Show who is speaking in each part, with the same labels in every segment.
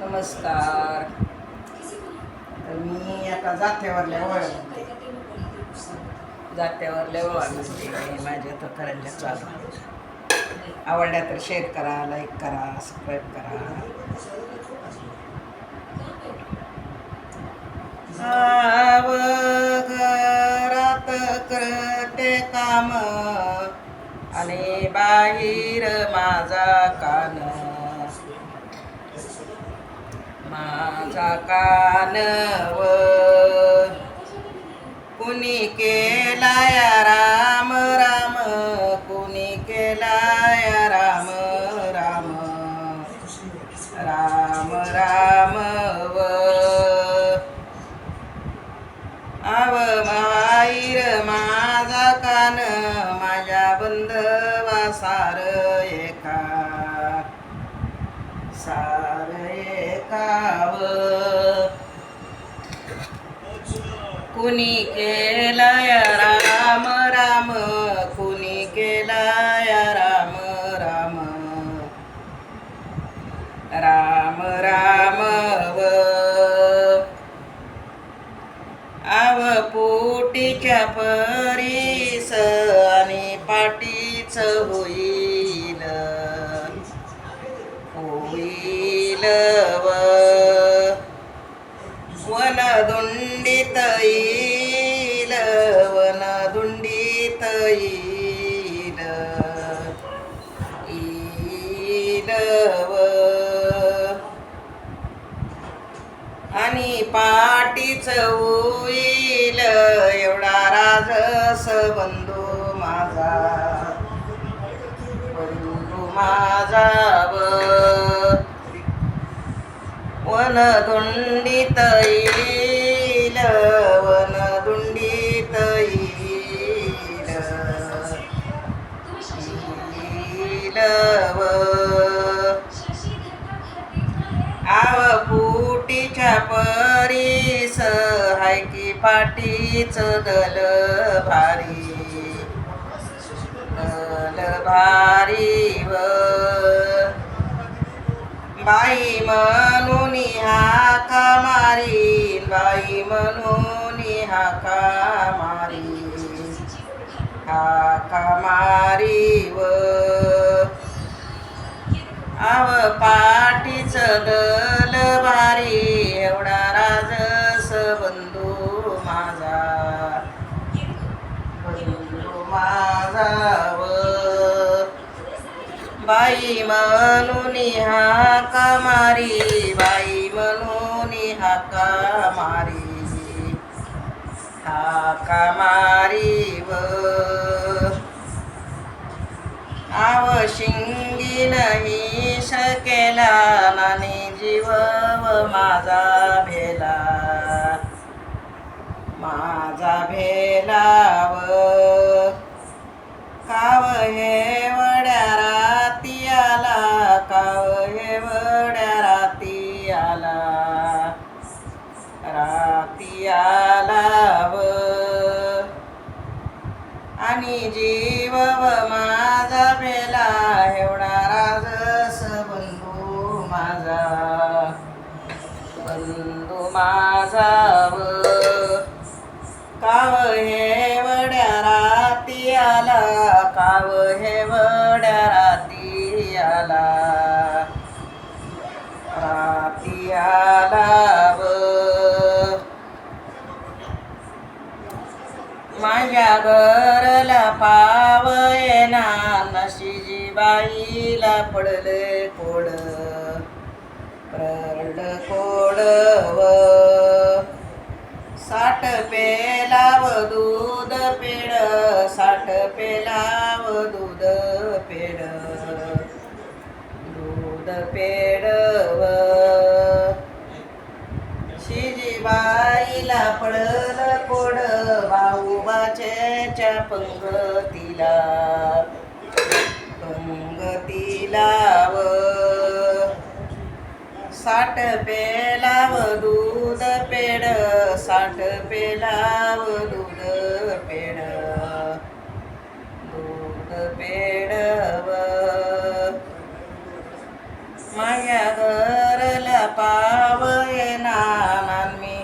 Speaker 1: नमस्कार. तर मी आता जात्यावरल्या वळ म्हणते. जात्यावरल्या वळ म्हणते. माझ्या तर करंजा चालू आवडल्या तर शेअर करा लाईक करा सबस्क्राईब करा. घरात करते काम. आणि बाहेर माझा का माझा कानव. कुणी केलाय राम राम. कुणी केलाय राम राम. राम राम व. आव माईर माझा कान माझ्या बंधवा सार एका. सा एकाव कुणी केलाय राम राम. कुणी केलाय राम राम. राम राम व आव पोटीच्या परीस येईल आणि पाटीच होईल एवढा राजस बंधू माझा. बंधू माझा व वन येईल. तुमच्या परीस हाय की पाठीच दल भारी? दल भारी व बाई म्हणून हाका मारी? बाई म्हणून हाका मारी? हाका मारी व? आव पा बाई म्हणून हाक मारी बाई म्हणून हाक मारी हाका मारी व. आव शिंगी नाही शकेला नानी जीव व माझा भेला. माझा भेला व. काव हे जीव व माझा बेला एवढा राजस बंधू माझा. बंधू माझा व काव हे वड्या राती आला. माझ्या घरला पाव येना नशीजी बाईला पडले कोड. प्रड कोड व साठ पेलाव दूध पेड साठ पेलाव दूध पेड. दूध पेड व शिजीबाईला पडल देवाच्या पंगतीला. पंगतीला व साठ पेलाव दूध पेड. साठ पेलाव दूध पेड. दूध पेड व घरला पाव येणार मी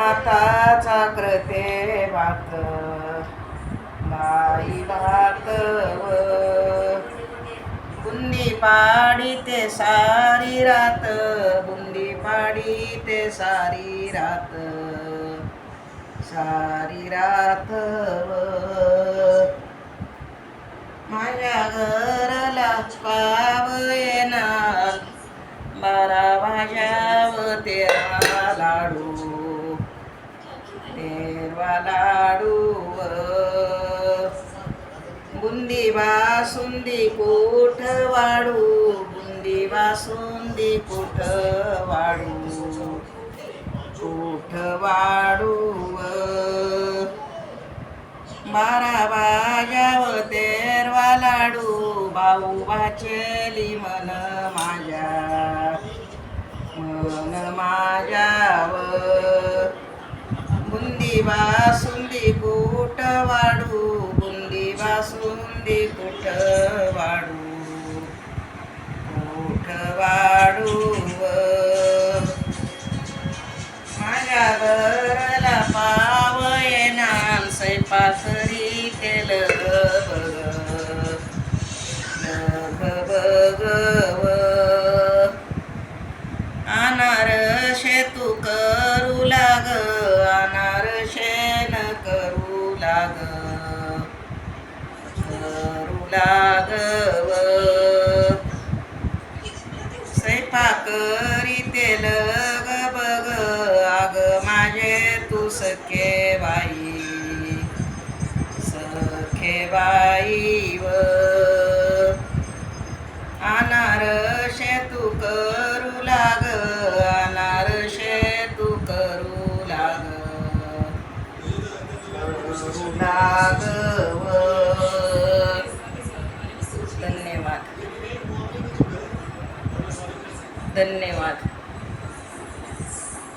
Speaker 1: आताचा करते भाकर भात व बुंदी पाडी ते सारी रात बुंदी पाडी ते सारी रात सारी रात माझ्या घराला पाव येणार बारा भाज्या व तेरा लाडू तेरवा लाडू. बुंदी बासुंदी कोठ वाढू बुंदी बासुंदी कोठ वाढू कोठ वाढू व बारा बाजाव तेरवा लाडू भाऊ वाचेली मन माझ्या मन माझ्याव बुंदी बासुंदी कोठ वाढू बुंदी बासुंदी कुट वाढू कुठ वाढू माझ्या घरला पाव येणार केलं तेल बघ. बघ अनार शेतू करू लाग अनार शेण करू लाग. सखे बाई व अनार तू करू लाग अनार शेतू करू लाग. करू लाग धन्यवाद. धन्यवाद.